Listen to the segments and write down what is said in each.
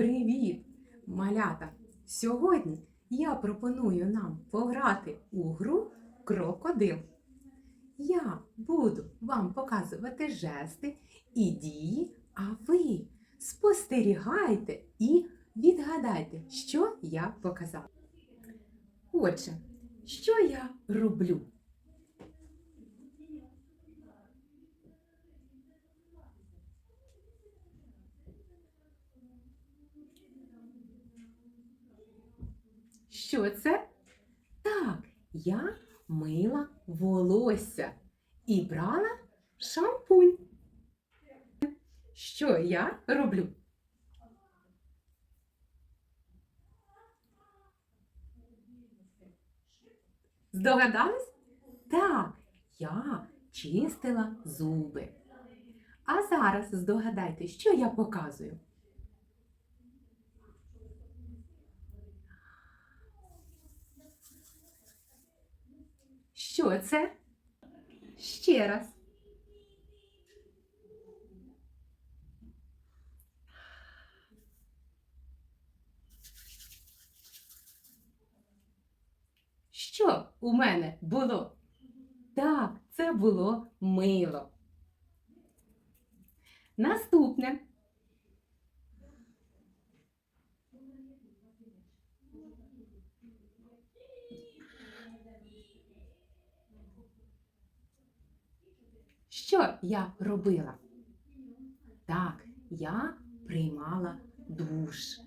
Привіт, малята! Сьогодні я пропоную нам пограти у гру Крокодил. Я буду вам показувати жести і дії, а ви спостерігайте і відгадайте, що я показала. Отже, що я роблю? Що це? Так, я мила волосся і брала шампунь. Що я роблю? Здогадались? Так, я чистила зуби. А зараз здогадайте, що я показую. Що це? Ще раз. Що у мене було? Так, це було мило. Наступне. Що я робила? Так, я приймала душ.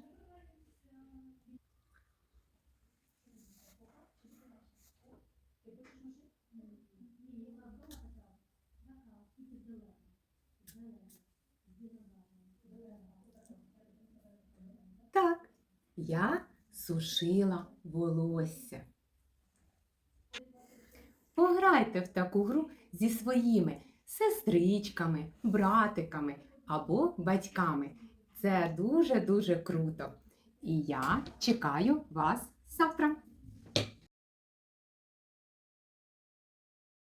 Так, я сушила волосся. Пограйте в таку гру зі своїми сестричками, братиками або батьками. Це дуже-дуже круто. І я чекаю вас.